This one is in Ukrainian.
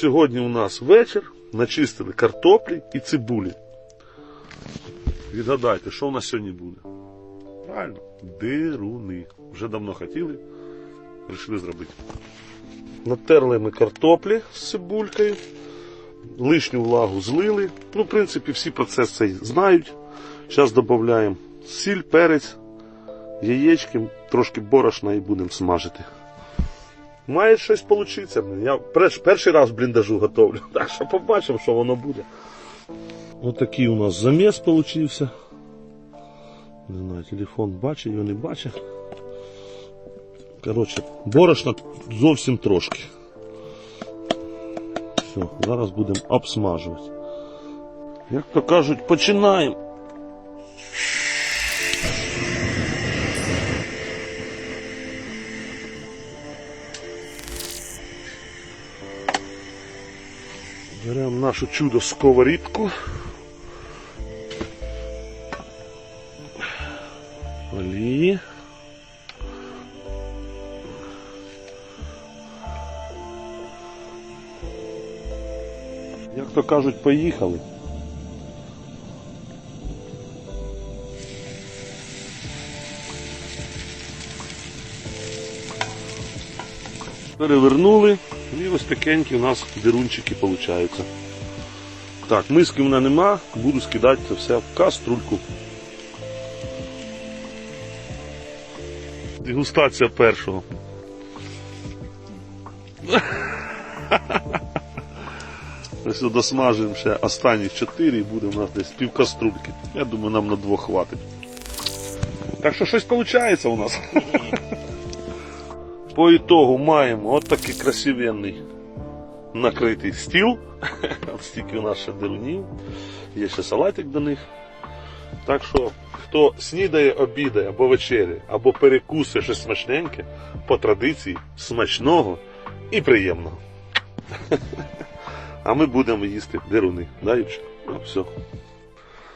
Сьогодні у нас вечір. Начистили картоплі і цибулі. Відгадайте, що у нас сьогодні буде? Правильно, дируни. Вже давно хотіли, вирішили зробити. Натерли ми картоплі з цибулькою, лишню влагу злили. Ну, в принципі, всі процес цей знають. Зараз додаємо сіль, перець, яєчки, трошки борошна і будемо смажити. Має щось получиться. Я перш- перший раз бліндажу готовлю. Так що побачимо, що воно буде. Отакий у нас заміс получився. Не знаю, телефон бачить, його не бачить. Коротше, борошна зовсім трошки. Все, зараз будемо обсмажувати. Як то кажуть, починаємо. Беремо нашу чудо сковорідку. Олії. Як то кажуть, поїхали. Перевернули і ось такенькі у нас дирунчики получаються. Так, миски в мене нема, буду скидати це все в каструльку. Дегустація першого. Ось досмажимо ще останніх 4 і буде у нас десь пів каструльки. Я думаю, нам на двох хватить. Так що щось виходить у нас. По ітогу маємо от такий красивенний накритий стіл. Стільки у нас ще дерунів. Є ще салатик до них. Так що, хто снідає, обідає або вечеряє, або перекусує щось смачненьке, по традиції смачного і приємного. А ми будемо їсти деруни. Да, Юрчик? Ну, все.